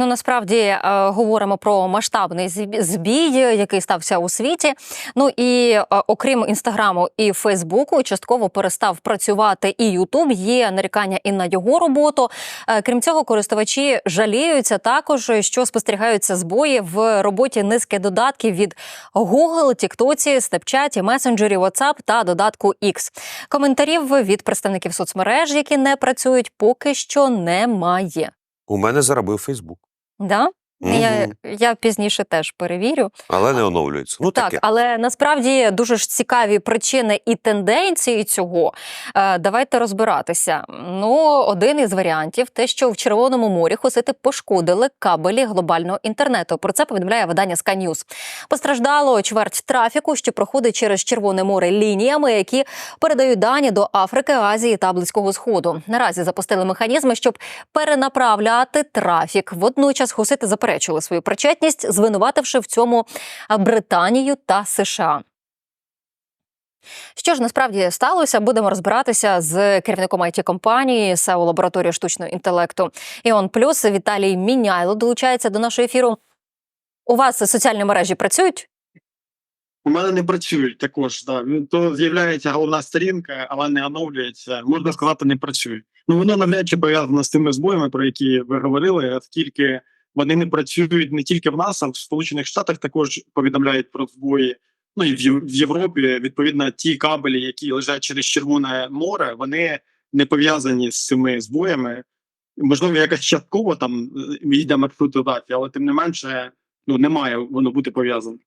Ну насправді е, говоримо про масштабний збій, який стався у світі. Ну і е, окрім інстаграму і Фейсбуку, частково перестав працювати і Ютуб. Є нарікання і на його роботу. Е, крім цього, користувачі жаліються також, що спостерігаються збої в роботі низки додатків від Google, TikTok, Snapchat, месенджерів WhatsApp та додатку X. Коментарів від представників соцмереж, які не працюють, поки що немає. У мене заробив Фейсбук, Да? Я, я пізніше теж перевірю. але не оновлюється. Ну так, таке. але насправді дуже ж цікаві причини і тенденції цього. Е, давайте розбиратися. Ну, один із варіантів те, що в Червоному морі хусити пошкодили кабелі глобального інтернету. Про це повідомляє видання Sky News. Постраждало чверть трафіку, що проходить через Червоне море лініями, які передають дані до Африки, Азії та Близького Сходу. Наразі запустили механізми, щоб перенаправляти трафік. Водночас хусити заперечували свою причетність, звинувативши в цьому Британію та США. Що ж насправді сталося? Будемо розбиратися з керівником it компанії СЕО лабораторії штучного інтелекту Іон Плюс Віталій Міняйло долучається до нашого ефіру. У вас соціальні мережі працюють? У мене не працюють також. Да. То з'являється головна сторінка, але не оновлюється. Можна сказати, не працює. Ну воно навряд чи пов'язано з тими збоями, про які ви говорили, оскільки вони не працюють не тільки в нас, а в Сполучених Штатах також повідомляють про збої. Ну і в Європі відповідно ті кабелі, які лежать через Червоне море, вони не пов'язані з цими збоями. Можливо, якось частково там е, йде маршрутизація, але тим не менше, ну не має воно бути пов'язане.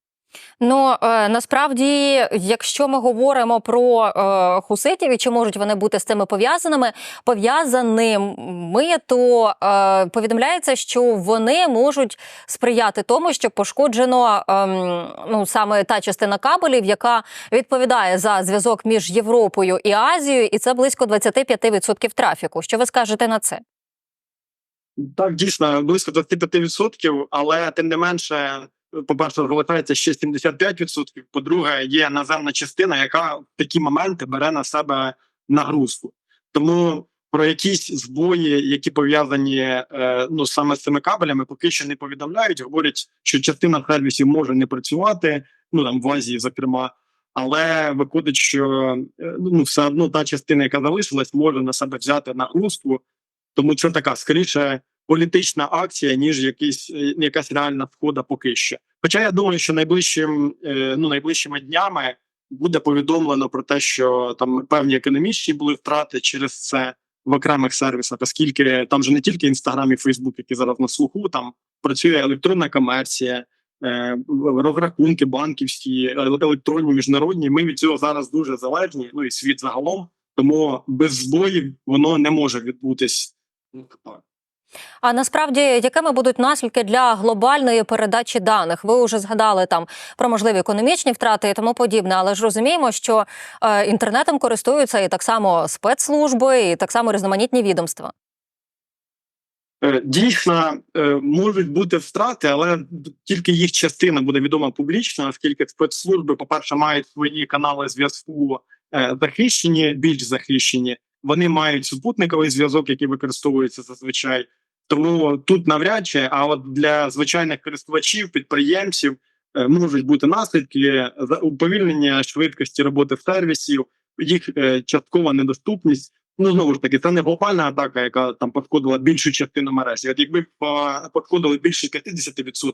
Ну е, насправді, якщо ми говоримо про е, хуситів і чи можуть вони бути з цими пов'язаними, пов'язаними, то е, повідомляється, що вони можуть сприяти тому, що пошкоджено ем, ну саме та частина кабелів, яка відповідає за зв'язок між Європою і Азією, і це близько 25% трафіку. Що ви скажете на це? Так, дійсно, близько 25%, але тим не менше, по-перше, залишається ще 75%. По-друге, є наземна частина, яка в такі моменти бере на себе нагрузку. Тому про якісь збої, які пов'язані е, ну саме з цими кабелями, поки що не повідомляють. Говорять, що частина сервісів може не працювати, ну там в Азії, зокрема. Але виходить, що е, ну все одно та частина, яка залишилась, може на себе взяти нагрузку. Тому це така скоріше політична акція, ніж якийсь е, якась реальна входа поки що. Хоча я думаю, що найближчим е, ну найближчими днями буде повідомлено про те, що там певні економічні були втрати через це в окремих сервісах, оскільки там же не тільки інстаграм і Фейсбук, які зараз на слуху, там працює електронна комерція. е, Розрахунки банківські, електронні, міжнародні. Ми від цього зараз дуже залежні. Ну і світ загалом. Тому без збоїв воно не може відбутись. А насправді, якими будуть наслідки для глобальної передачі даних? Ви вже згадали там про можливі економічні втрати і тому подібне, але ж розуміємо, що е, інтернетом користуються і так само спецслужби, і так само різноманітні відомства. Е, Дійсно, е, можуть бути втрати, але тільки їх частина буде відома публічно, оскільки спецслужби, по-перше, мають свої канали зв'язку е, захищені, більш захищені. Вони мають супутниковий зв'язок, який використовується зазвичай. Тому тут навряд чи, а от для звичайних користувачів, підприємців е, можуть бути наслідки уповільнення швидкості роботи сервісів, їх е, часткова недоступність. Ну знову ж таки, це не глобальна атака, яка там пошкодила більшу частину мережі. От якби по- пошкодили більше 50%,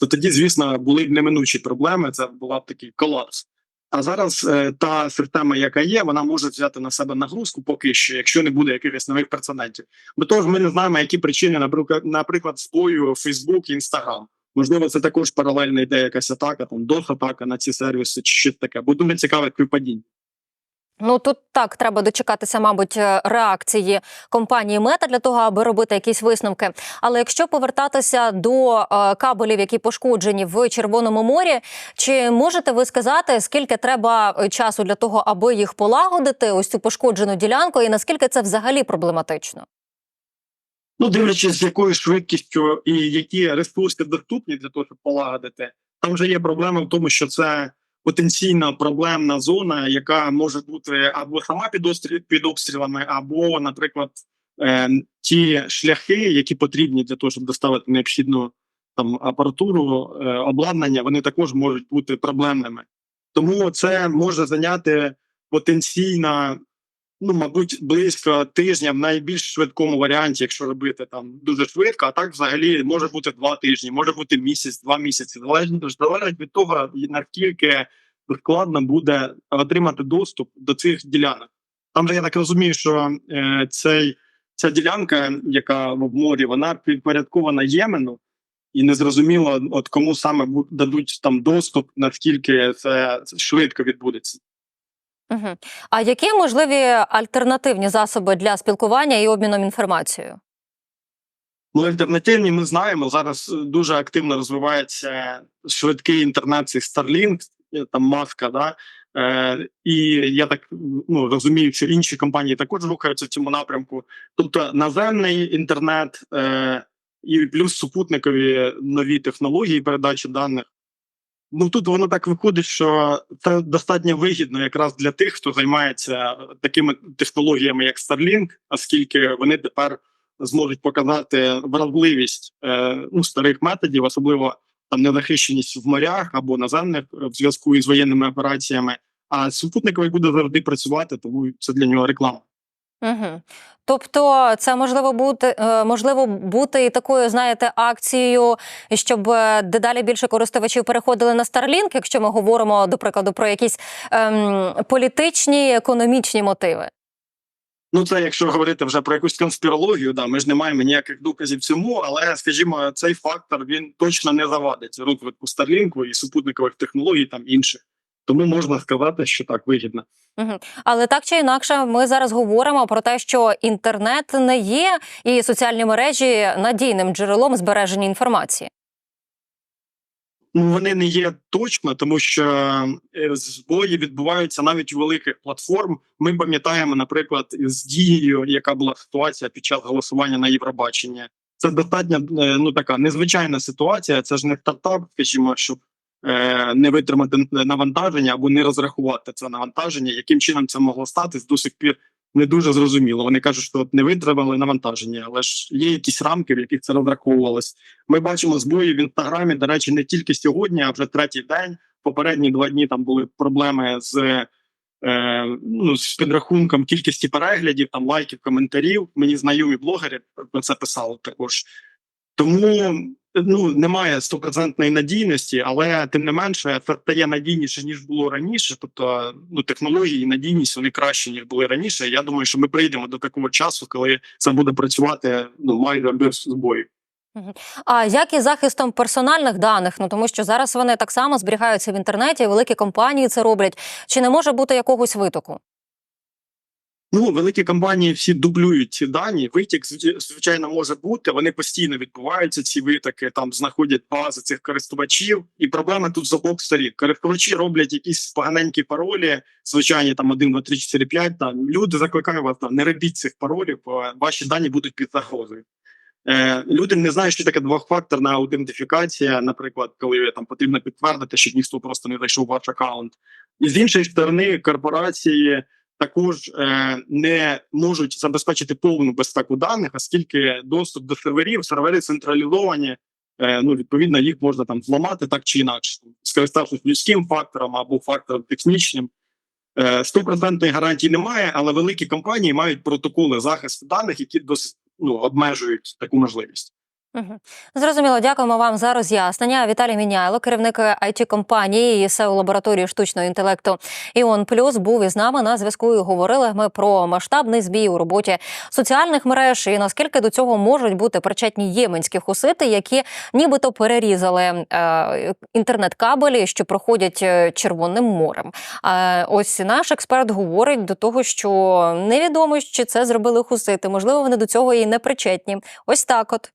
то тоді, звісно, були б неминучі проблеми. Це була б такий колапс. А зараз е, та система, яка є, вона може взяти на себе нагрузку поки що, якщо не буде якихось нових прецедентів. Бо того ж ми не знаємо, які причини, наприклад, наприклад, збою Facebook і Instagram. Можливо, це також паралельно йде якась атака, там дох атака на ці сервіси, чи щось таке. Бо дуже цікаве співпадіння. Ну тут так треба дочекатися, мабуть, е, реакції компанії Мета для того, аби робити якісь висновки. Але якщо повертатися до е, кабелів, які пошкоджені в Червоному морі, чи можете ви сказати, скільки треба е, часу для того, аби їх полагодити, ось цю пошкоджену ділянку, і наскільки це взагалі проблематично? Ну, дивлячись, з якою швидкістю і які ресурси доступні для того, щоб полагодити, там вже є проблема в тому, що це потенційно проблемна зона, яка може бути або сама під, під обстрілами, або, наприклад, е, ті шляхи, які потрібні для того, щоб доставити необхідну там апаратуру, е, обладнання, вони також можуть бути проблемними. Тому це може зайняти потенційно, ну мабуть, близько тижня в найбільш швидкому варіанті, якщо робити там дуже швидко. А так, взагалі, може бути два тижні, може бути місяць, два місяці. Залежить залежить від того, наскільки складно буде отримати доступ до цих ділянок. Там же я так розумію, що е, цей ця ділянка, яка в морі, вона підпорядкована Ємену, і незрозуміло, от кому саме дадуть там доступ, наскільки це швидко відбудеться. Угу. А які можливі альтернативні засоби для спілкування і обміном інформацією? Ну, альтернативні ми знаємо. Зараз е, дуже активно розвивається швидкий інтернет цих Starlink, е, там маска, да. Е, і я так ну, розумію, що інші компанії також рухаються в цьому напрямку. Тобто наземний інтернет е, і плюс супутникові нові технології передачі даних. Ну тут воно так виходить, що це достатньо вигідно якраз для тих, хто займається такими технологіями, як Starlink, оскільки вони тепер зможуть показати вразливість е, ну, старих методів, особливо там незахищеність в морях або наземних в зв'язку із воєнними операціями. А супутниковий буде завжди працювати, тому це для нього реклама. Угу. Тобто, це можливо бути е, можливо бути і такою, знаєте, акцією, щоб е, дедалі більше користувачів переходили на Starlink, якщо ми говоримо, до прикладу, про якісь ем, політичні економічні мотиви. Ну, це якщо говорити вже про якусь конспірологію, да, ми ж не маємо ніяких доказів цьому, але скажімо, цей фактор він точно не завадить розвитку Старлінку і супутникових технологій там інших. Тому можна сказати, що так вигідно. Угу. Але так чи інакше, ми зараз говоримо про те, що інтернет не є і соціальні мережі надійним джерелом збереження інформації. Ну, вони не є точно, тому що е, збої відбуваються навіть у великих платформ. Ми пам'ятаємо, наприклад, з дією, яка була ситуація під час голосування на Євробачення. Це достатньо е, ну така незвичайна ситуація. Це ж не стартап, скажімо, щоб не витримати навантаження або не розрахувати це навантаження. Яким чином це могло статись до сих пір не дуже зрозуміло. Вони кажуть, що не витримали навантаження, але ж є якісь рамки, в яких це розраховувалось. Ми бачимо збої в інстаграмі. До речі, не тільки сьогодні, а вже третій день. Попередні два дні там були проблеми з. Е, ну, з підрахунком кількості переглядів, там лайків, коментарів. Мені знайомі блогери про це писали також. Тому ну немає стопроцентної надійності, але тим не менше це стає надійніше ніж було раніше. Тобто, ну технології і надійність вони краще ніж були раніше. Я думаю, що ми прийдемо до такого часу, коли це буде працювати ну майже без збоїв. А як із захистом персональних даних? Ну тому що зараз вони так само зберігаються в інтернеті, великі компанії це роблять. Чи не може бути якогось витоку? Ну, великі компанії всі дублюють ці дані. Витік, звичайно, може бути. Вони постійно відбуваються. Ці витоки там знаходять бази цих користувачів, і проблема тут з обох сторін. Користувачі роблять якісь поганенькі паролі, звичайні там 1, 2, 3, 4, 5. Там люди закликають вас там, не робіть цих паролів, бо ваші дані будуть під загрозою. Е, люди не знають, що таке двохфакторна аутентифікація, наприклад, коли там потрібно підтвердити, що ніхто просто не зайшов в ваш аккаунт. І з іншої сторони, корпорації також е, не можуть забезпечити повну безпеку даних, оскільки доступ до серверів, сервери централізовані. Е, ну відповідно, їх можна там зламати так чи інакше, скориставшись людським фактором або фактором технічним. Е, Стопроцентної гарантії немає, але великі компанії мають протоколи захисту даних, які досить ну обмежують таку можливість. Зрозуміло, дякуємо вам за роз'яснення. Віталій Міняйло, керівник it компанії SEO лабораторії штучного інтелекту Іон Плюс, був із нами на зв'язку. і Говорили ми про масштабний збій у роботі соціальних мереж і наскільки до цього можуть бути причетні єменські хусити, які нібито перерізали е, інтернет-кабелі, що проходять е, Червоним морем. А ось наш експерт говорить до того, що невідомо, чи це зробили хусити. Можливо, вони до цього і не причетні. Ось так, от.